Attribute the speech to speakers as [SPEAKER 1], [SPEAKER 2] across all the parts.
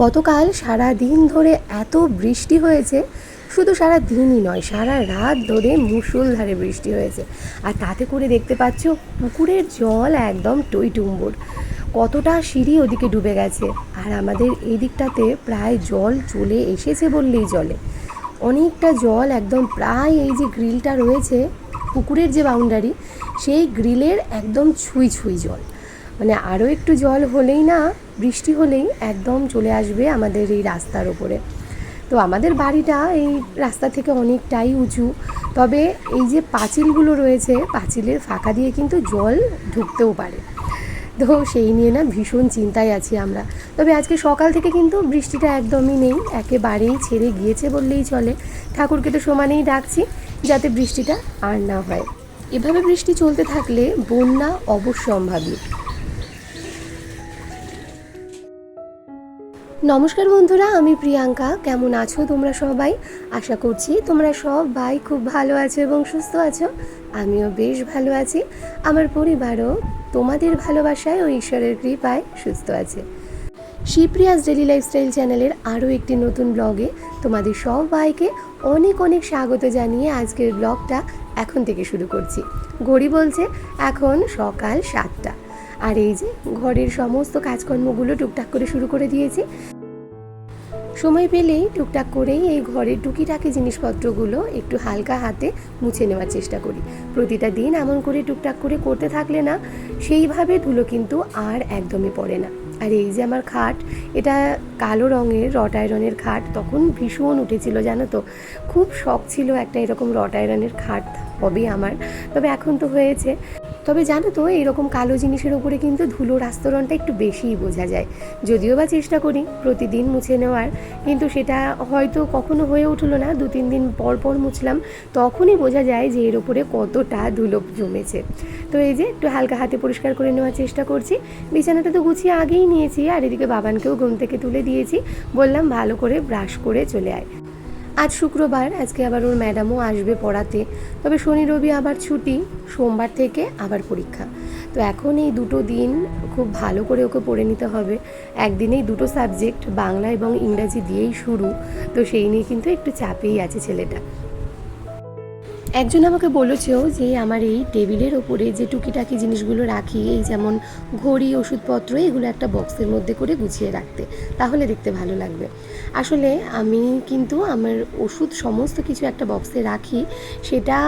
[SPEAKER 1] গতকাল সারা দিন ধরে এত বৃষ্টি হয়েছে, শুধু সারা দিনই নয়, সারা রাত ধরে মুষলধারে বৃষ্টি হয়েছে। আর তাতে করে দেখতে পাচ্ছ, পুকুরের জল একদম টইটুম্বুর। কতটা সিঁড়ি ওদিকে ডুবে গেছে, আর আমাদের এই দিকটাতে প্রায় জল চলে এসেছে বললেই জলে অনেকটা জল একদম প্রায় এই যে গ্রিলটা রয়েছে, পুকুরের যে বাউন্ডারি, সেই গ্রিলের একদম ছুঁই ছুঁই জল। মানে আরও একটু জল হলেই না, বৃষ্টি হলেই একদম চলে আসবে আমাদের এই রাস্তার ওপরে। তো আমাদের বাড়িটা এই রাস্তা থেকে অনেকটাই উঁচু। তবে এই যে পাঁচিলগুলো রয়েছে, পাঁচিলের ফাঁকা দিয়ে কিন্তু জল ঢুকতেও পারে। তো সেই নিয়ে না ভীষণ চিন্তায় আছি আমরা। তবে আজকে সকাল থেকে কিন্তু বৃষ্টিটা একদমই নেই, একেবারেই ছেড়ে গিয়েছে বললেই চলে। ঠাকুরকে তো সমানেই ডাকছি, যাতে বৃষ্টিটা আর না হয়। এভাবে বৃষ্টি চলতে থাকলে বন্যা অবশ্যম্ভাবী। নমস্কার বন্ধুরা, আমি প্রিয়াঙ্কা। কেমন আছো তোমরা সবাই? আশা করছি তোমরা সবাই খুব ভালো আছো এবং সুস্থ আছো। আমিও বেশ ভালো আছি। আমার পরিবারও তোমাদের ভালোবাসায় ও ঈশ্বরের কৃপায় সুস্থ আছে। শিপ্রিয়াস ডেলি লাইফস্টাইল চ্যানেলের আরও একটি নতুন ব্লগে তোমাদের সবাইকে অনেক অনেক স্বাগত জানিয়ে আজকের ব্লগটা এখন থেকে শুরু করছি। ঘড়ি বলছে এখন সকাল সাতটা। আর এই যে ঘরের সমস্ত কাজকর্মগুলো টুকটাক করে শুরু করে দিয়েছি। সময় পেলেই টুকটাক করেই এই ঘরের টুকিটাকি জিনিসপত্রগুলো একটু হালকা হাতে মুছে নেওয়ার চেষ্টা করি। প্রতিটা দিন এমন করে টুকটাক করে করতে থাকলে না, সেইভাবে ধুলো কিন্তু আর একদমই পড়ে না। আর এই যে আমার খাট, এটা কালো রঙের রট আয়রনের খাট, তখন ভীষণ উঠেছিল, জানো তো? খুব শখ ছিল একটা এরকম রট আয়রনের খাট হবে আমার। তবে এখন তো হয়েছে। তবে জানো তো, এরকম কালো জিনিসের ওপরে কিন্তু ধুলোর আস্তরণটা একটু বেশিই বোঝা যায়। যদিও বা চেষ্টা করি প্রতিদিন মুছে নেওয়ার, কিন্তু সেটা হয়তো কখনো হয়ে উঠল না, দু তিন দিন পর পর মুছলাম, তখনই বোঝা যায় যে এর ওপরে কতটা ধুলো জমেছে। তো এই যে একটু হালকা হাতে পরিষ্কার করে নেওয়ার চেষ্টা করছি। বিছানাটা তো গুছিয়ে আগেই নিয়েছি, আর এদিকে বাবানকেও ঘুম থেকে তুলে দিয়েছি। বললাম ভালো করে ব্রাশ করে চলে আয়। আজ শুক্রবার, আজকে আবার ওর ম্যাডামও আসবে পড়াতে। তবে শনি রবি আবার ছুটি, সোমবার থেকে আবার পরীক্ষা। তো এখন এই দুটো দিন খুব ভালো করে ওকে পড়ে নিতে হবে। একদিনেই দুটো সাবজেক্ট, বাংলা এবং ইংরাজি দিয়েই শুরু। তো সেই নিয়ে কিন্তু একটু চাপেই আছে ছেলেটা। একজন আমাকে বলেছেও যে আমার এই টেবিলের ওপরে যে টুকিটাকি জিনিসগুলো রাখি, এই যেমন ঘড়ি, ওষুধপত্র, এগুলো একটা বক্সের মধ্যে করে গুছিয়ে রাখতে, তাহলে দেখতে ভালো লাগবে। আসলে আমি কিন্তু আমার ওষুধ সমস্ত কিছু একটা বক্সে রাখি, সেটা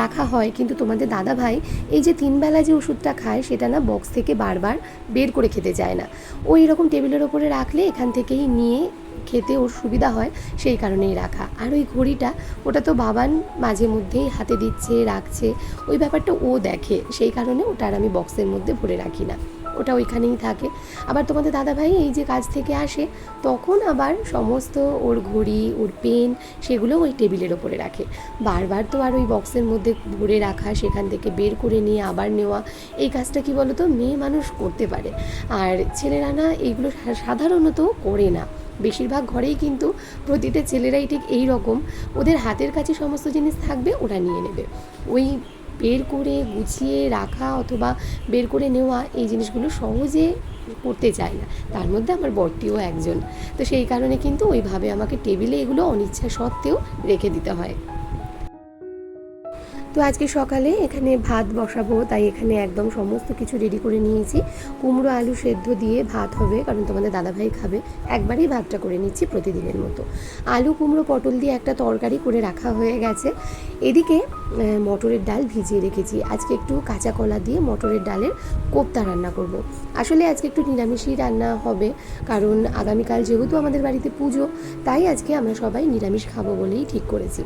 [SPEAKER 1] রাখা হয়, কিন্তু তোমাদের দাদা ভাই এই যে তিনবেলা যে ওষুধটা খায়, সেটা না বক্স থেকে বারবার বের করে খেতে চায় না। ওই রকম টেবিলের ওপরে রাখলে এখান থেকেই নিয়ে খেতে ওর সুবিধা হয় সেই কারণেই রাখা। আর ওই ঘড়িটা ওটা তো বাবান মাঝে মধ্যেই হাতে দিচ্ছে, রাখছে। ওই ব্যাপারটা ও দেখে, সেই কারণে ওটা আর আমি বক্সের মধ্যে ভরে রাখি না। ওটা ওইখানেই থাকে। আবার তোমাদের দাদাভাই এই যে কাজ থেকে আসে, তখন আবার সমস্ত ওর ঘড়ি, ওর পেন সেগুলো ওই টেবিলের ওপরে রাখে। বারবার তো আর ওই বক্সের মধ্যে ভরে রাখা, সেখান থেকে বের করে নিয়ে আবার নেওয়া। এই কাজটা কি বলতো? মেয়ে মানুষ করতে পারে। আর ছেলেরা না এইগুলো সাধারণত করে না। বেশিরভাগ ঘরেই কিন্তু প্রতিটা ছেলেরাই ঠিক এই রকম। ওদের হাতের কাছে সমস্ত জিনিস থাকবে, ওরা নিয়ে নেবে। ওই বের করে গুছিয়ে রাখা অথবা বের করে নেওয়া এই জিনিসগুলো সহজে করতে চায় না। তার মধ্যে আমার বরটিও একজন। তো সেই কারণে কিন্তু ওইভাবে আমাকে টেবিলে এগুলো অনিচ্ছা সত্ত্বেও রেখে দিতে হয়। তো আজকে সকালে এখানে ভাত বসাবো, তাই এখানে একদম সমস্ত কিছু রেডি করে নিয়েছি। কুমড়ো আলু সেদ্ধ দিয়ে ভাত হবে, কারণ তোমাদের দাদাভাই খাবে। একবারই ভাতটা করে নিচ্ছি প্রতিদিনের মতো। আলু, কুমড়ো, পটল দিয়ে একটা তরকারি করে রাখা হয়ে গেছে। এদিকে মটরের ডাল ভিজিয়ে রেখেছি। আজকে একটু কাঁচা কলা দিয়ে মটরের ডালের কোপ্তা রান্না করব। আসলে আজকে একটু নিরামিষই রান্না হবে, কারণ আগামীকাল যেহেতু আমাদের বাড়িতে পুজো, তাই আজকে আমরা সবাই নিরামিষ খাব বলেই ঠিক করেছি।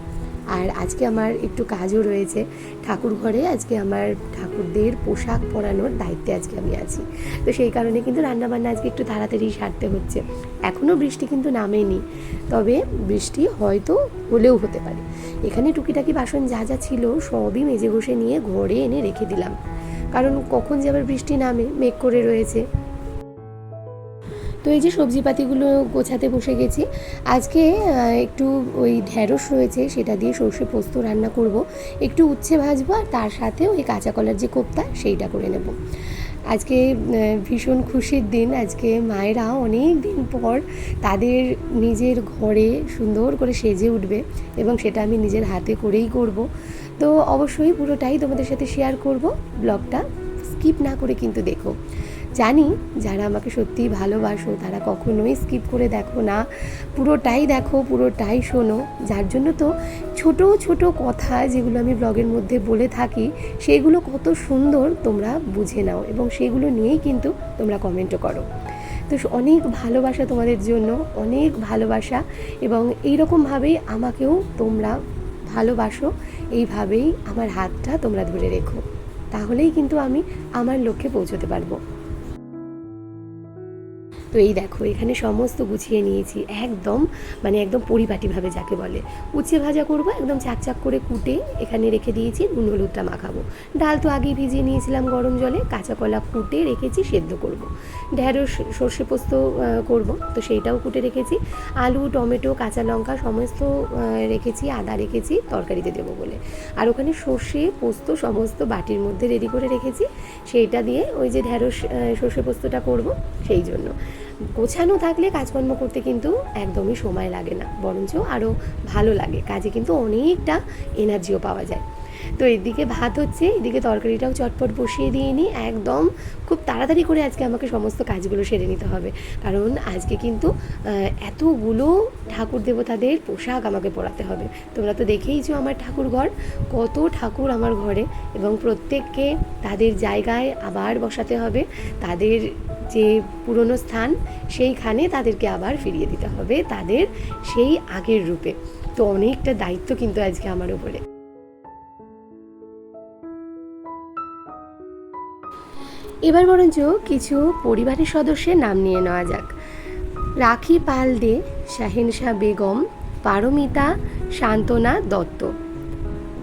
[SPEAKER 1] আর আজকে আমার একটু কাজও রয়েছে। ঠাকুর ঘরে আজকে আমার ঠাকুরদের পোশাক পরানোর দায়িত্বে আজকে আমি আছি। তো সেই কারণে কিন্তু রান্নাবান্না আজকে একটু তাড়াতাড়ি সারতে হচ্ছে। এখনও বৃষ্টি কিন্তু নামেনি, তবে বৃষ্টি হয়তো হলেও হতে পারে। এখানে টুকিটাকি বাসন যা যা ছিল সবই মেজে ঘষে নিয়ে ঘরে এনে রেখে দিলাম। কারণ কখন যে আবার বৃষ্টি নামে, মেঘ করে রয়েছে। তো এই যে সবজিপাতিগুলো গোছাতে বসে গেছি, আজকে একটু ওই ঢ্যাঁড়স রয়েছে, সেটা দিয়ে সর্ষে পোস্ত রান্না করব। একটু উচ্ছে ভাজবো আর তার সাথে ওই কাঁচা কলার যে কোপ্তা, সেইটা করে নেব। আজকে ভীষণ খুশির দিন। আজকে মায়েরা অনেক দিন পর তাদের নিজের ঘরে সুন্দর করে সেজে উঠবে এবং সেটা আমি নিজের হাতে করেই করব। তো অবশ্যই পুরোটাই তোমাদের সাথে শেয়ার করব। ব্লগটা স্কিপ না করে কিন্তু দেখো। জানি যারা আমাকে সত্যিই ভালোবাসো, তারা কখনোই স্কিপ করে দেখো না। পুরোটাই দেখো, পুরোটাই শোনো। যার জন্য তো ছোট ছোট কথা যেগুলো আমি ব্লগের মধ্যে বলে থাকি, সেগুলো কত সুন্দর তোমরা বুঝে নাও এবং সেগুলো নিয়েই কিন্তু তোমরা কমেন্টও করো। তো অনেক ভালোবাসা তোমাদের জন্য, অনেক ভালোবাসা এবং এইরকমভাবেই আমাকেও তোমরা ভালোবাসো, এইভাবেই আমার হাতটা তোমরা ধরে রেখো। তাহলেই কিন্তু আমি আমার লক্ষ্যে পৌঁছতে পারব। তো এই দেখো, এখানে সমস্ত গুছিয়ে নিয়েছি, একদম মানে একদম পরিপাটিভাবে যাকে বলে। উচ্ছে ভাজা করব, একদম চাকচাক করে কুটে এখানে রেখে দিয়েছি, নুন হলুদটা মাখাবো। ডাল তো আগেই ভিজিয়ে নিয়েছিলাম গরম জলে, কাঁচা কলা কুটে রেখেছি, সেদ্ধ করব। ঢেঁড়স, সর্ষে পোস্ত করব, তো সেইটাও কুটে রেখেছি। আলু, টমেটো, কাঁচা লঙ্কা সমস্ত রেখেছি, আদা রেখেছি, তরকারিতে দেবো বলে। আর ওখানে সর্ষে পোস্ত সমস্ত বাটির মধ্যে রেডি করে রেখেছি, সেইটা দিয়ে ওই যে ঢেঁড়স সর্ষে পোস্তটা করব, সেই জন্য। গোছানো থাকলে কাজকর্ম করতে কিন্তু একদমই সময় লাগে না। বরঞ্চ আরও ভালো লাগে। কাজে কিন্তু অনেকটা এনার্জিও পাওয়া যায়। তো এদিকে ভাত হচ্ছে, এদিকে তরকারিটাও চটপট বসিয়ে দিয়ে নিই। একদম খুব তাড়াতাড়ি করে আজকে আমাকে সমস্ত কাজগুলো সেরে নিতে হবে। কারণ আজকে কিন্তু এতগুলো ঠাকুর দেবতাদের পোশাক আমাকে পরাতে হবে। তোমরা তো দেখেইছো আমার ঠাকুর ঘর কত ঠাকুর আমার ঘরে এবং প্রত্যেককে তাদের জায়গায় আবার বসাতে হবে। তাদের যে পুরনো স্থান, সেইখানে তাদেরকে আবার ফিরিয়ে দিতে হবে তাদের সেই আগের রূপে। তো অনেকটা দায়িত্ব কিন্তু আজকে আমার উপরে। এবার বরঞ্চ কিছু পরিবারের সদস্যের নাম নিয়ে নেওয়া যাক। রাখি পাল দে শাহিনশাহ বেগম, পারমিতা, শান্তনা দত্ত।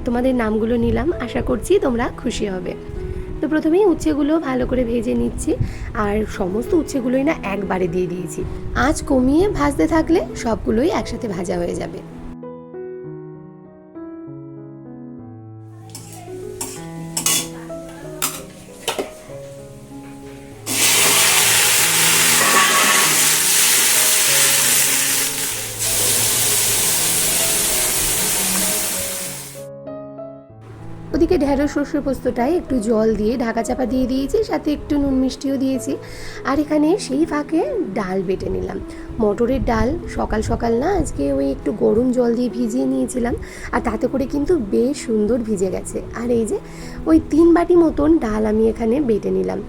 [SPEAKER 1] তোমাদের নামগুলো নিলাম, আশা করছি তোমরা খুশি হবে। তো প্রথমেই উচ্ছেগুলো ভালো করে ভেজে নিচ্ছি। আর সমস্ত উচ্ছেগুলোই না একবারে দিয়ে দিয়েছি। আঁচ কমিয়ে ভাজতে থাকলে সবগুলোই একসাথে ভাজা হয়ে যাবে। ওদিকে ঢেঁড়স সর্ষে পোস্তটায় একটু জল দিয়ে ঢাকা চাপা দিয়ে দিয়েছি, সাথে একটু নুন মিষ্টিও দিয়েছি। আর এখানে সেই ফাঁকে ডাল বেটে নিলাম। মটরের ডাল সকাল সকাল না, আজকে ওই একটু গরম জল দিয়ে ভিজিয়ে নিয়েছিলাম, আর তাতে করে কিন্তু বেশ সুন্দর ভিজে গেছে। আর এই যে ওই তিন বাটি মতন ডাল আমি এখানে বেটে নিলাম।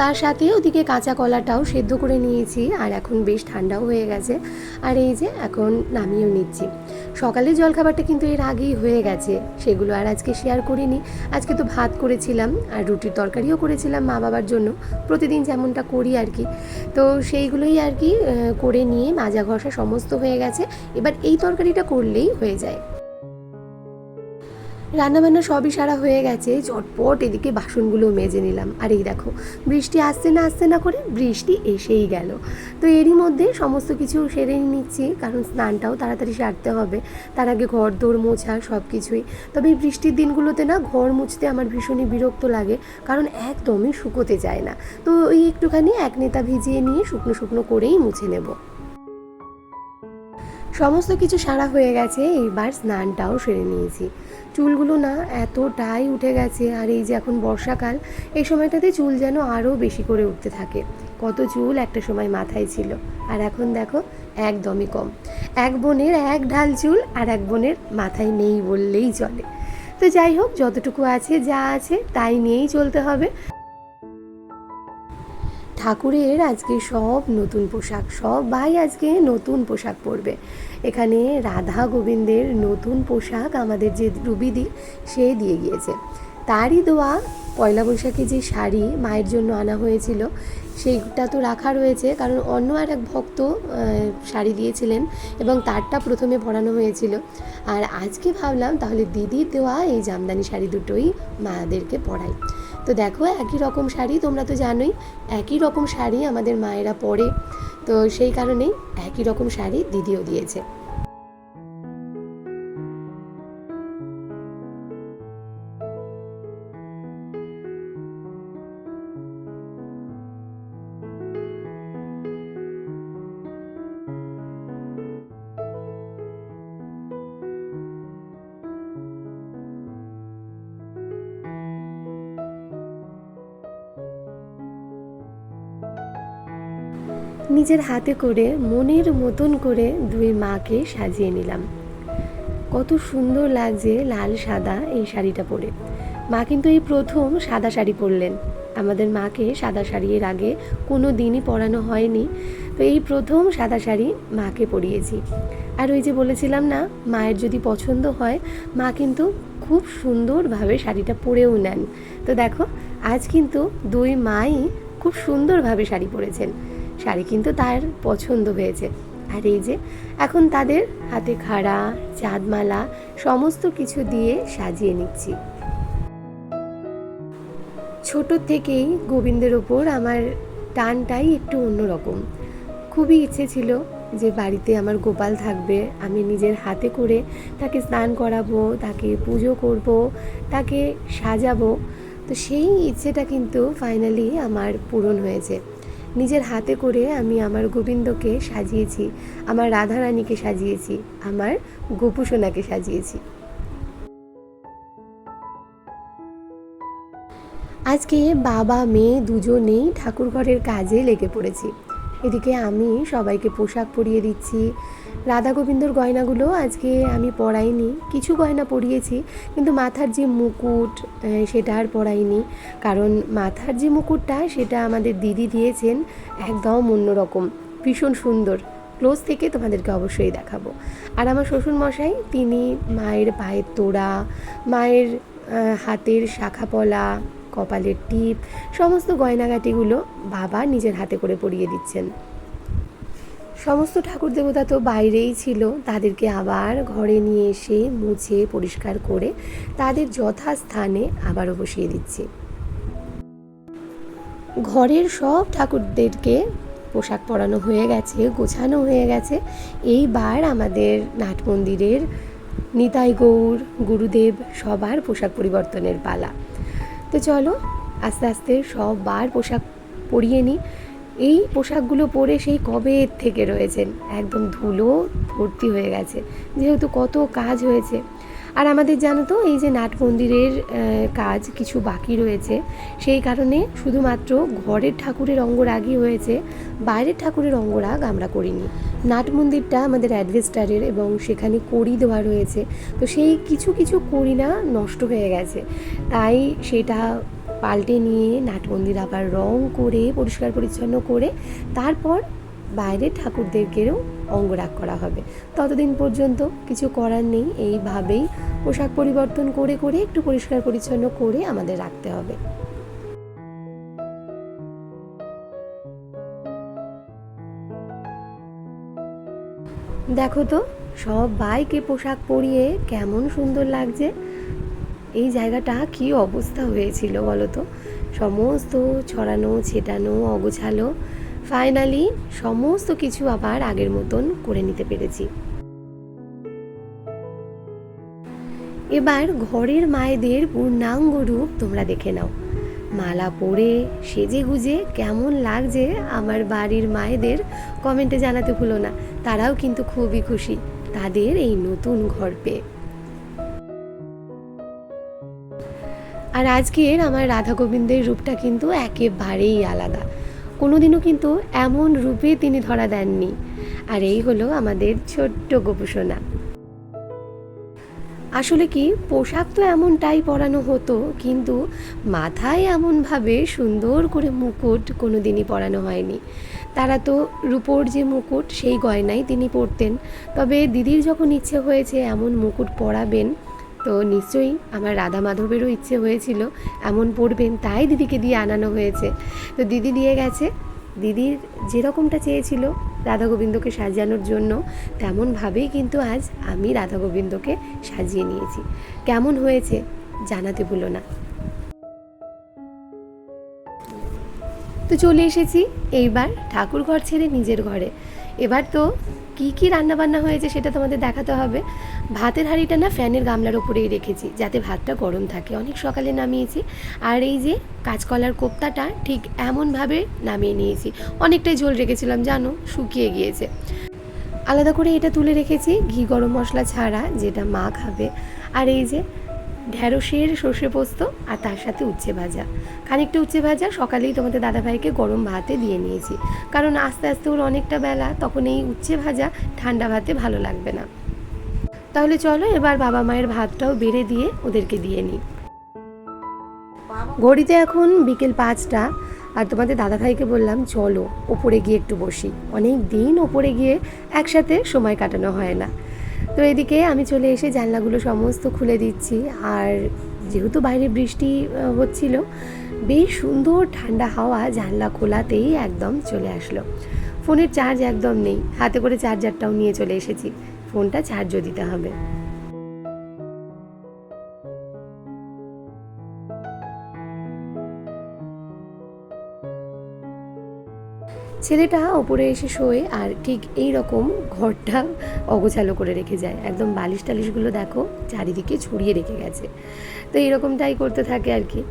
[SPEAKER 1] তার সাথে ওদিকে কাঁচা কলাটাও সেদ্ধ করে নিয়েছি, আর এখন বেশ ঠান্ডাও হয়ে গেছে। আর এই যে এখন নামিয়েও নিচ্ছি। সকালে জলখাবারটা কিন্তু এর আগেই হয়ে গেছে। সেগুলো আর আজকে শেয়ার করিনি। আজকে তো ভাত করেছিলাম আর রুটির তরকারিও করেছিলাম মা বাবার জন্য। প্রতিদিন যেমনটা করি আর কি। তো সেইগুলোই আর কি করে নিয়ে মাজা ঘষা সমস্ত হয়ে গেছে। এবার এই তরকারিটা করলেই হয়ে যায়। রান্নাবান্না সবই সারা হয়ে গেছে চটপট এদিকে বাসনগুলো মেজে নিলাম। আর এই দেখো, বৃষ্টি আসছে না আসছে না করে বৃষ্টি এসেই গেল। তো এরই মধ্যে সমস্ত কিছু সেরে নিচ্ছি, কারণ স্নানটাও তাড়াতাড়ি সারতে হবে। তার আগে ঘর দৌড় মোছা সব কিছুই তবে এই বৃষ্টির দিনগুলোতে না, ঘর মুছতে আমার ভীষণই বিরক্ত লাগে, কারণ একদমই শুকোতে যায় না। তো ওই একটুখানি এক নেতা ভিজিয়ে নিয়ে শুকনো শুকনো করেই মুছে নেব। সমস্ত কিছু সারা হয়ে গেছে, এইবার স্নানটাও সেরে নিয়েছি। চুলগুলো না এতটাই উঠে গেছে, আর এই যে এখন বর্ষাকাল, এই সময়টাতে চুল যেন আরও বেশি করে উঠতে থাকে। কত চুল একটা সময় মাথায় ছিল, আর এখন দেখো একদমই কম। এক বোনের এক ঢাল চুল আর এক বোনের মাথায় নেই বললেই চলে। তো যাই হোক, যতটুকু আছে যা আছে তাই নিয়েই চলতে হবে। ঠাকুরের আজকে সব নতুন পোশাক, সব ভাই আজকে নতুন পোশাক পরবে। এখানে রাধা গোবিন্দের নতুন পোশাক আমাদের যে রুবিদি, সে দিয়ে গিয়েছে। তারই দেওয়া পয়লা বৈশাখে যে শাড়ি মায়ের জন্য আনা হয়েছিল, সেইটা তো রাখা রয়েছে, কারণ অন্য আর এক ভক্ত শাড়ি দিয়েছিলেন এবং তারটা প্রথমে পরানো হয়েছিল। আর আজকে ভাবলাম তাহলে দিদির দেওয়া এই জামদানি শাড়ি দুটোই মাদেরকে পরাই। তো দেখো, একই রকম শাড়ি, তোমরা তো জানোই, একই রকম শাড়ি আমাদের মায়েরা পরে। তো সেই কারণেই একই রকম শাড়ি দিদিও দিয়েছে। নিজের হাতে করে, মনের মতন করে দুই মাকে সাজিয়ে নিলাম। কত সুন্দর লাগছে লাল সাদা এই শাড়িটা পরে। মা কিন্তু এই প্রথম সাদা শাড়ি পরলেন। আমাদের মাকে সাদা শাড়ি এর আগে কোনো দিনই পরানো হয়নি। তো এই প্রথম সাদা শাড়ি মাকে পরিয়েছি। আর ওই যে বলেছিলাম না, মায়ের যদি পছন্দ হয়, মা কিন্তু খুব সুন্দরভাবে শাড়িটা পরেও নেন। তো দেখো, আজ কিন্তু দুই মাই খুব সুন্দরভাবে শাড়ি পরেছেন। শাড়ি কিন্তু তার পছন্দ হয়েছে। আর এই যে, এখন তাদের হাতে খাড়া, চাঁদমালা, সমস্ত কিছু দিয়ে সাজিয়ে নিচ্ছি। ছোট থেকেই গোবিন্দের ওপর আমার টানটাই একটু অন্যরকম। খুবই ইচ্ছে ছিল যে বাড়িতে আমার গোপাল থাকবে, আমি নিজের হাতে করে তাকে স্নান করাবো, তাকে পুজো করব, তাকে সাজাবো। তো সেই ইচ্ছেটা কিন্তু ফাইনালি আমার পূরণ হয়েছে। নিজের হাতে করে আমি আমার গোবিন্দকে সাজিয়েছি, আমার রাধারানীকে সাজিয়েছি, আমার গোপুসোনাকে সাজিয়েছি। আজকে বাবা, মেয়ে দুজনেই ঠাকুর ঘরের কাজে লেগে পড়েছি। এদিকে আমি সবাইকে পোশাক পরিয়ে দিচ্ছি রাধা গোবিন্দর গয়নাগুলো আজকে আমি পরাইনি। কিছু গয়না পরিয়েছি, কিন্তু মাথার যে মুকুট সেটা আর পরাইনি। কারণ মাথার যে মুকুটটা, সেটা আমাদের দিদি দিয়েছেন একদম অন্যরকম ভীষণ সুন্দর। ক্লোজ থেকে তোমাদেরকে অবশ্যই দেখাবো। আর আমার শ্বশুর মশাই তিনি মায়ের পায়ের তোড়া, মায়ের হাতের শাখা পলা কপালের টিপ, সমস্ত গয়নাগাটিগুলো বাবা নিজের হাতে করে পরিয়ে দিচ্ছেন। সমস্ত ঠাকুর দেবতা তো বাইরেই ছিল। তাদেরকে আবার ঘরে নিয়ে এসে মুছে পরিষ্কার করে তাদের যথাস্থানে আবারও বসিয়ে দিচ্ছি। ঘরের সব ঠাকুরদেরকে পোশাক পরানো হয়ে গেছে, গোছানো হয়ে গেছে। এইবার আমাদের নাট মন্দিরের নিতাই গৌর, গুরুদেব সবার পোশাক পরিবর্তনের পালা। তো চলো আস্তে আস্তে সববার পোশাক পরিয়ে নিই। এই পোশাকগুলো পরে সেই কবে থেকে রয়েছেন? একদম ধুলো ভর্তি হয়ে গেছে, যেহেতু কত কাজ হয়েছে। আর আমাদের জানো তো, এই যে নাট মন্দিরের কাজ কিছু বাকি রয়েছে, সেই কারণে শুধুমাত্র ঘরের ঠাকুরের অঙ্গরাগই হয়েছে, বাইরের ঠাকুরের অঙ্গরাগ আমরা করিনি। নাট মন্দিরটা আমাদের অ্যাডভেস্টারের এবং সেখানে করি দেওয়া রয়েছে, তো সেই কিছু কিছু কড়ি না নষ্ট হয়ে গেছে। তাই সেটা পাল্টে নিয়ে নাট মন্দির আবার রং করে, পরিষ্কার পরিচ্ছন্ন করে তারপর বাইরে ঠাকুরদেরকেও অঙ্গরাগ করা হবে। ততদিন পর্যন্ত কিছু করার নেই, এইভাবেই পোশাক পরিবর্তন করে করে একটু পরিষ্কার পরিচ্ছন্ন করে আমাদের রাখতে হবে। দেখো তো সব বাইকে পোশাক পরিয়ে কেমন সুন্দর লাগছে। এই জায়গাটা কি অবস্থা হয়েছিল বলো তো? সমস্ত ছড়ানো, ছেটানো, অগোছালো ফাইনালি সমস্ত কিছু আবার আগের মতন করে নিতে পেরেছি। এবার ঘরের মায়েদের পূর্ণাঙ্গ রূপ তোমরা দেখে নাও। মালা পরে সেজে গুজে কেমন লাগছে আমার বাড়ির মায়েদের কমেন্টে জানাতে ভুলো না। তারাও কিন্তু খুবই খুশি। তাদের এই নতুন ঘর পেয়ে। আর আজকের আমার রাধা গোবিন্দের রূপটা কিন্তু একেবারেই আলাদা। কোনোদিনও কিন্তু এমন রূপে তিনি ধরা দেননি। আর এই হলো আমাদের ছোট্ট গোপুসোনা। আসলে কি, পোশাক তো এমনটাই পরানো হতো, কিন্তু মাথায় এমনভাবে সুন্দর করে মুকুট কোনো দিনই পরানো হয়নি। তারা তো রূপোর যে মুকুট, সেই গয়নাই তিনি পরতেন। তবে দিদির যখন ইচ্ছে হয়েছে এমন মুকুট পরাবেন তো নিশ্চয়ই আমার রাধা মাধবেরও ইচ্ছে হয়েছিল, এমন পড়বেন, তাই দিদিকে দিয়ে আনানো হয়েছে। তো দিদি দিয়ে গেছে। দিদির যেরকমটা চেয়েছিল রাধা গোবিন্দকে সাজানোর জন্য, তেমনভাবেই কিন্তু আজ আমি রাধা গোবিন্দকে সাজিয়ে নিয়েছি। কেমন হয়েছে জানাতে ভুলো না। তো চলে এসেছি। এইবার ঠাকুর ঘর ছেড়ে নিজের ঘরে। এবার তো কি কি রান্না বান্না হয়েছে সেটা তোমাদের দেখাতে হবে। ভাতের হাঁড়িটা না ফ্যানের গামলার ওপরেই রেখেছি, যাতে ভাতটা গরম থাকে। অনেক সকালে নামিয়েছি। আর এই যে কাঁচকলার কোপ্তাটা ঠিক এমনভাবে নামিয়ে নিয়েছি। অনেকটাই ঝোল রেখেছিলাম, জানো, শুকিয়ে গিয়েছে। আলাদা করে এটা তুলে রেখেছি ঘি গরম মশলা ছাড়া, যেটা মা খাবে। আর এই যে ঢ্যাঁড়সের সর্ষে পোস্ত আর তার সাথে উচ্ছে ভাজা। খানিকটা উচ্ছে ভাজা, সকালেই তোমাদের দাদাভাইকে গরম ভাতে দিয়ে নিয়েছি। কারণ আস্তে আস্তে ওর অনেকটা বেলা, তখন এই উচ্ছে ভাজা ঠান্ডা ভাতে ভালো লাগবে না। তাহলে চলো এবার বাবা মায়ের ভাতটাও বেড়ে দিয়ে ওদেরকে দিয়ে নিই। ঘড়িতে এখন বিকেল পাঁচটা আর তোমাদের দাদাভাইকে বললাম, চলো, ওপরে গিয়ে একটু বসি। অনেক দিন ওপরে গিয়ে একসাথে সময় কাটানো হয় না। তো এদিকে আমি চলে এসে জানলাগুলো সমস্ত খুলে দিচ্ছি। আর যেহেতু বাইরে বৃষ্টি হচ্ছিল, বেশ সুন্দর ঠান্ডা হাওয়া জানলা খোলাতেই একদম চলে আসলো। ফোনের চার্জ একদম নেই। হাতে করে চার্জারটাও নিয়ে চলে এসেছি। ফোনটা চার্জও দিতে হবে। ছেলেটা ওপরে এসে শোয়ে আর ঠিক এই রকম ঘরটা অগোছালো করে রেখে যায়। একদম বালিশ টালিশগুলো দেখো, চারিদিকে ছড়িয়ে রেখে গেছে। তো এইরকমটাই করতে থাকে আর কি।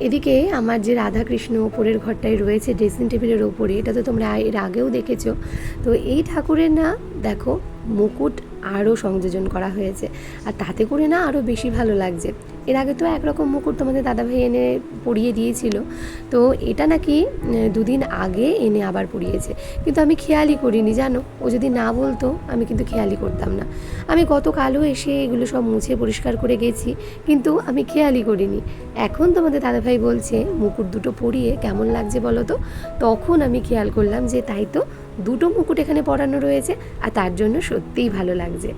[SPEAKER 1] এদিকে আমার যে রাধাকৃষ্ণ ওপরের ঘরটায় রয়েছে ড্রেসিং টেবিলের ওপরে, এটা তো তোমরা এর আগেও দেখেছ। তো এই ঠাকুরের না, দেখো মুকুট আরও সংযোজন করা হয়েছে। আর তাতে করে না আরও বেশি ভালো লাগছে। এর আগে তো একরকম মুকুট তোমাদের দাদাভাই এনে পরিয়ে দিয়েছিল। তো এটা নাকি দুদিন আগে এনে আবার পরিয়েছে। কিন্তু আমি খেয়ালই করিনি, জানো? ও যদি না বলতো, আমি কিন্তু খেয়ালই করতাম না। আমি গতকালও এসে এগুলো সব মুছে পরিষ্কার করে গেছি, কিন্তু আমি খেয়ালই করিনি। এখন তোমাদের দাদাভাই বলছে, মুকুট দুটো পরিয়ে কেমন লাগছে বলো তো? তখন আমি খেয়াল করলাম যে তাই তো দুটো মুকুট এখানে পরানো রয়েছে, আর তার জন্য সত্যিই ভালো লাগছে।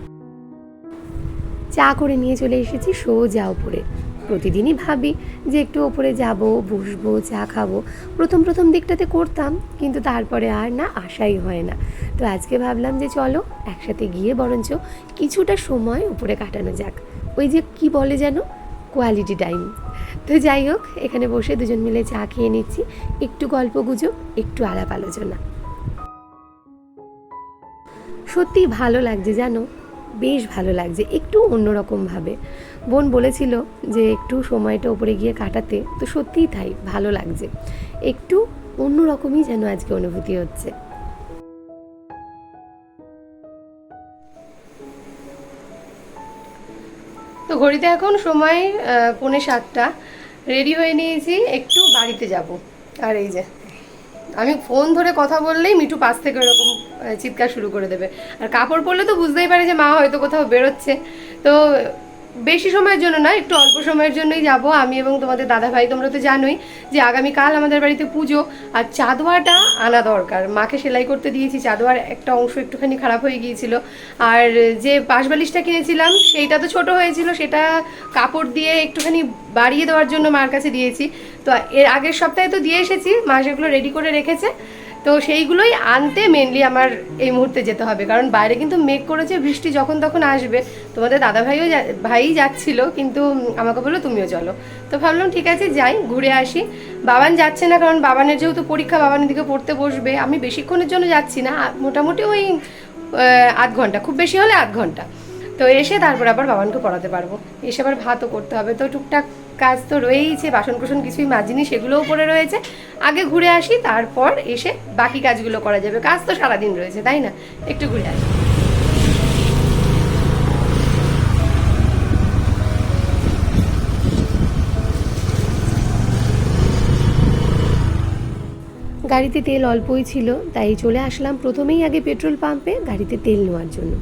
[SPEAKER 1] চা করে নিয়ে চলে এসেছি সোজা ওপরে প্রতিদিনই ভাবি যে একটু ওপরে যাব, বসবো, চা খাব। প্রথম প্রথম দিকটাতে করতাম, কিন্তু তারপরে আর না, আশাই হয় না। তো আজকে ভাবলাম যে চলো, একসাথে গিয়ে বরঞ্চ কিছুটা সময় উপরে কাটানো যাক। ওই যে কি বলে যেন? কোয়ালিটি টাইম তো যাই হোক, এখানে বসে দুজন মিলে চা খেয়ে নিচ্ছি। একটু গল্প গুজব, একটু আলাপ আলোচনা। সত্যি ভালো লাগছে জানো? বেশ ভালো লাগছে, একটু অন্যরকমভাবে। বোন বলেছিল যে একটু সময়টা উপরে গিয়ে কাটাতে, তো সত্যিই তাই, ভালো লাগছে। একটু অন্যরকমই যেন আজকে অনুভূতি হচ্ছে। তো ঘড়িতে এখন সময় পৌনে সাতটা। রেডি হয়ে নিয়েছি, একটু বাড়িতে যাব। আর এই যে আমি ফোন ধরে কথা বললেই মিঠু পাশ থেকে ওরকম চিৎকার শুরু করে দেবে। আর কাপড় পরলে তো বুঝতেই পারে যে মা হয়তো কোথাও বেরোচ্ছে। তো বেশি সময়ের জন্য না একটু অল্প সময়ের জন্যই যাব। আমি এবং তোমাদের দাদা ভাই তোমরা তো জানোই যে আগামীকাল আমাদের বাড়িতে পুজো আর চাঁদোয়াটা আনা দরকার। মাকে সেলাই করতে দিয়েছি চাঁদোয়ার একটা অংশ একটুখানি খারাপ হয়ে গিয়েছিল। আর যে পাশবালিশটা কিনেছিলাম, সেইটা তো ছোট হয়েছিল, সেটা কাপড় দিয়ে একটুখানি বাড়িয়ে দেওয়ার জন্য মার কাছে দিয়েছি। তো এর আগের সপ্তাহে তো দিয়ে এসেছি, মা সেগুলো রেডি করে রেখেছে। তো সেইগুলোই আনতে মেনলি আমার এই মুহূর্তে যেতে হবে। কারণ বাইরে কিন্তু মেঘ করেছে, বৃষ্টি যখন তখন আসবে। তোমাদের দাদা ভাইও ভাই যাচ্ছিল, কিন্তু আমাকে বলল, তুমিও চলো। তো ভাবলাম, ঠিক আছে, যাই, ঘুরে আসি। বাবান যাচ্ছে না, কারণ বাবানের যেহেতু পরীক্ষা বাবানের দিকে পড়তে বসবে। আমি বেশিক্ষণের জন্য যাচ্ছি না মোটামুটি ওই আধ ঘণ্টা, খুব বেশি হলে আধ ঘণ্টা। তো এসে তারপর আবার বাবানকে পড়াতে পারব। এসে আবার ভাতও করতে হবে। তো টুকটাক কাজ তো রয়েইছে বাসন কুসন কিছুই মাজিনি, সেগুলোও পড়ে রয়েছে। আগে ঘুরে আসি, তারপর এসে বাকি কাজগুলো করা যাবে। কাজ তো সারাদিন রয়েছে, তাই না? একটু ঘুরে আসি। গাড়িতে তেল অল্পই ছিল, তাই চলে আসলাম। প্রথমেই আগে পেট্রোল পাম্পে, গাড়িতে তেল নেওয়ার জন্য।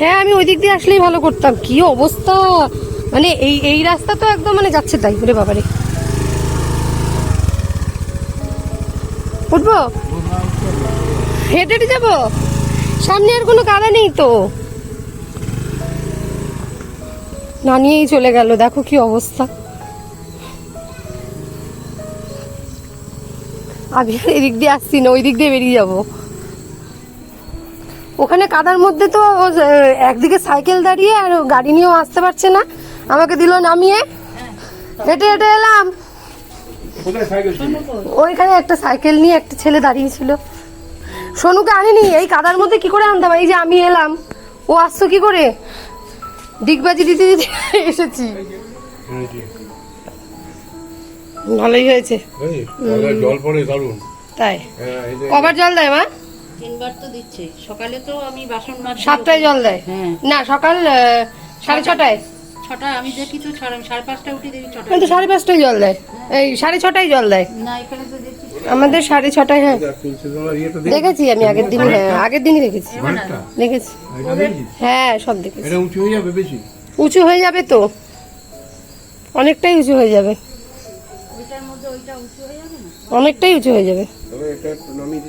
[SPEAKER 1] হ্যাঁ আমি ওই দিক দিয়ে আসলেই ভালো করতাম। কি অবস্থা? মানে এই এই রাস্তা তো একদম মানে যাচ্ছে তাই, ওরে বাবারে। উঠবো? হেঁটে হেঁটে যাব? সামনে আর কোনো কাদা নেই তো। না নিয়েই চলে গেল, দেখো কি অবস্থা। আমি এদিক দিয়ে আসছি না, ওই দিক দিয়ে বেরিয়ে যাব। ওখানে কাদার মধ্যে তো একদিকে সাইকেল দাঁড়িয়ে আর গাড়ি নিয়েও আসতে পারছে না। আমাকে দিল নামিয়ে। হেঁটে হেঁটে এলাম? ওইখানে একটা সাইকেল নিয়ে একটা ছেলে দাঁড়িয়ে ছিল সোনুকে আনিনি এই কাদার মধ্যে কি করে আনতাম? এই যে আমি এলাম। ও আসছো কি করে? ডিগবাজি দিতে দিতে এসেছি। ভালোই হয়েছে।
[SPEAKER 2] জল পড়ে দারুণ
[SPEAKER 1] তাই।
[SPEAKER 2] হ্যাঁ,
[SPEAKER 1] কবার জল দেয় মা?
[SPEAKER 3] তিনবার তো দিচ্ছে। সকালে তো আমি বাসন মাজ
[SPEAKER 1] সাতটায় জল দেয়?
[SPEAKER 3] হ্যাঁ।
[SPEAKER 1] না সকাল সাড়ে ছটায়।
[SPEAKER 3] ছটা আমি দেখি তো সাড়ে সাড়ে পাঁচটা উঠে দেখি ছটা
[SPEAKER 1] কিন্তু সাড়ে পাঁচটায় জল দেয়। এই সাড়ে ছটায় জল দেয়।
[SPEAKER 3] না এখানে তো দেখছি।
[SPEAKER 1] আমাদের সাড়ে ছটায় হ্যাঁ। দেখেছি? আমি আগের দিনই হ্যাঁ আগের দিনই দেখেছি। দেখেছি। হ্যাঁ সব দেখেছি।
[SPEAKER 2] এটা উঁচু হয়ে যাবে বেশি?
[SPEAKER 1] উঁচু হয়ে যাবে তো। অনেকটাই উঁচু হয়ে যাবে।
[SPEAKER 3] ওইটার মধ্যে ওইটা উঁচু হয়ে যাবে না?
[SPEAKER 1] অনেকটাই উঁচু হয়ে যাবে।
[SPEAKER 2] এটা নামিয়ে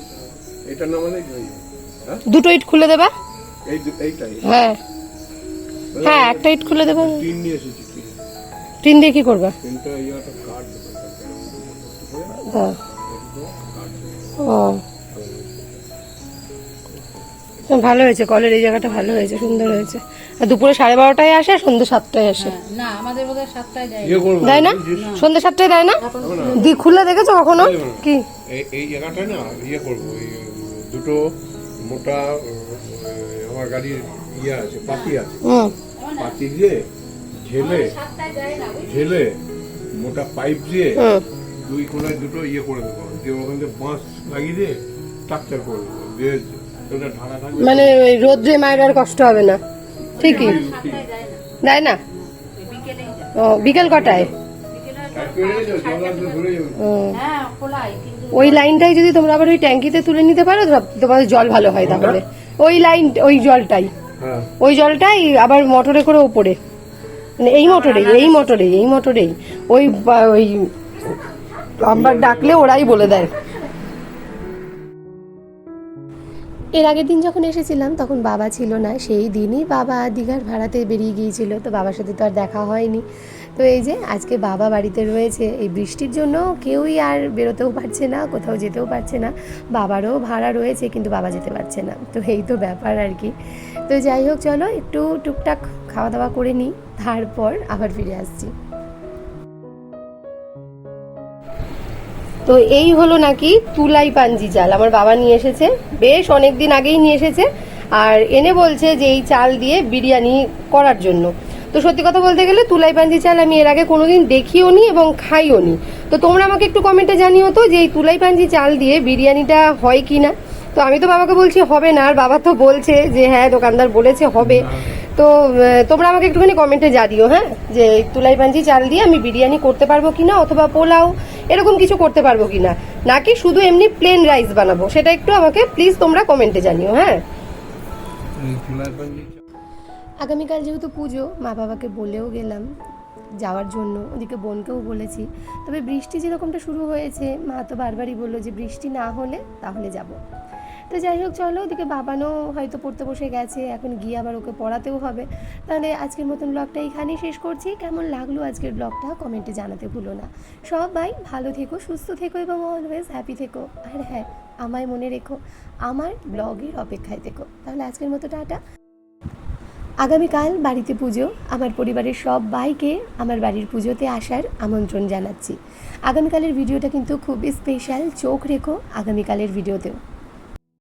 [SPEAKER 2] এটা নামালেই হয়ে? যাবে
[SPEAKER 1] দুটো ইট খুলে দেবা?
[SPEAKER 2] এই এইটাই
[SPEAKER 1] হ্যাঁ। হ্যাঁ একটা ইট খুলে দেবা।
[SPEAKER 2] টিন নিয়ে এসেছি টিন।
[SPEAKER 1] দিয়ে কি করবা?
[SPEAKER 2] টিনটা ইয়াটা কাঠ
[SPEAKER 1] হ্যাঁ। ও। হ্যাঁ, ভালো হয়েছে কলের এই জায়গাটা ভালো হয়েছে সুন্দর হয়েছে। আর দুপুরে সাড়ে বারোটায় আসে আর সন্ধ্যে সাতটায় আসে?
[SPEAKER 3] না আমাদের বোধহয় সাতটায় দেয়
[SPEAKER 2] ইয়ে
[SPEAKER 1] দেয় না? সন্ধ্যে সাতটায় দেয় না? দি খুলে দেখেছ কখনো? কি?
[SPEAKER 2] এই জায়গাটায় না ইয়ে করব দুটো মোটা আমার গাড়ির ইয়ে আছে পাতি আছে। পাতি দিয়ে ঝেলে ঝেলে মোটা পাইপ দিয়ে দুই কোনায় দুটো ইয়ে করে দেবো। দিয়ে ওখান থেকে বাঁশ লাগিয়ে দিয়ে স্ট্রাকচার করে দেবো। দিয়ে ওটা ঢাকা থাকবে
[SPEAKER 1] মানে ওই রোদ্রে মায়ের আর কষ্ট হবে না। ঠিকই। দেয় না? ও বিকেল কটায়? ওই লাইনটাই যদি তোমরা আবার ওই ট্যাঙ্কিতে তুলে নিতে পারো তোমাদের জল ভালো হয় তাহলে। ওই লাইন ওই জলটাই।
[SPEAKER 2] হ্যাঁ।
[SPEAKER 1] ওই জলটাই আবার মোটরে করে ওপরে। মানে এই মোটরেই এই মোটরেই এই মোটরেই। ওই ওই প্লাম্বার ডাকলে ওরাই বলে দেয়। এর আগের দিন যখন এসেছিলাম তখন বাবা ছিল না। সেই দিনই বাবা দীঘার ভাড়াতে বেরিয়ে গিয়েছিল। তো বাবার সাথে তো আর দেখা হয়নি। তো এই যে আজকে বাবা বাড়িতে রয়েছে, এই বৃষ্টির জন্য কেউই আর বেরোতেও পারছে না, কোথাও যেতেও পারছে না। বাবারও ভাড়া রয়েছে, কিন্তু বাবা যেতে পারছে না। তো এই তো ব্যাপার আর কি। তো যাই হোক, চলো একটু টুকটাক খাওয়া দাওয়া করে নিই, তারপর আবার ফিরে আসছি। তো এই হলো নাকি তুলাই পাঞ্জি চাল, আমার বাবা নিয়ে এসেছে। বেশ অনেক দিন আগেই নিয়ে এসেছে, আর এনে বলছে যে এই চাল দিয়ে বিরিয়ানি করার জন্য। তো সত্যি কথা বলতে গেলে তুলাই পাঞ্জি চাল আমি এর আগে কোনোদিন দেখিও নি এবং খাইও নি। তো তোমরা আমাকে একটু কমেন্টে জানিও তো যে এই তুলাই পাঞ্জি চাল দিয়ে বিরিয়ানিটা হয় কি না তো আমি তো বাবাকে বলছি হবে না। আর বাবা তো বলছে যে হ্যাঁ দোকানদার বলেছে হবে। তো তোমরা আমাকে একটুখানি কমেন্টে জানিও হ্যাঁ? যে এই তুলাই পাঞ্জি চাল দিয়ে আমি বিরিয়ানি করতে পারব কিনা অথবা পোলাও এরকম কিছু করতে পারব কিনা। নাকি শুধু এমনি প্লেন রাইস বানাবো? সেটা একটু আমাকে প্লিজ তোমরা কমেন্টে জানিও হ্যাঁ? আগামীকাল যেহেতু পুজো, মা বাবাকে বলেও গেলাম যাওয়ার জন্য, ওদিকে বোনকেও বলেছি। তবে বৃষ্টি যেরকমটা শুরু হয়েছে, মা তো বারবারই বলল যে বৃষ্টি না হলে তাহলে যাব। তো যাই হোক, চলো ওদিকে বাবানও হয়তো পড়তে বসে গেছে, এখন গিয়ে আবার ওকে পড়াতেও হবে। তাহলে আজকের মতন ব্লগটা এখানেই শেষ করছি। কেমন লাগল আজকের ব্লগটা কমেন্টে জানাতে ভুলো না। সবাই ভালো থেকো, সুস্থ থেকো এবং অলওয়েজ হ্যাপি থেকো। আর হ্যাঁ আমায় মনে রেখো, আমার ব্লগের অপেক্ষায় থেকো। তাহলে আজকের মতো টাটা। আগামীকাল বাড়িতে পুজো, আমার পরিবারের সব বাইকে আমার বাড়ির পুজোতে আসার আমন্ত্রণ জানাচ্ছি। আগামীকালের ভিডিওটা কিন্তু খুবই স্পেশাল চোখ রেখো আগামীকালের ভিডিওতেও।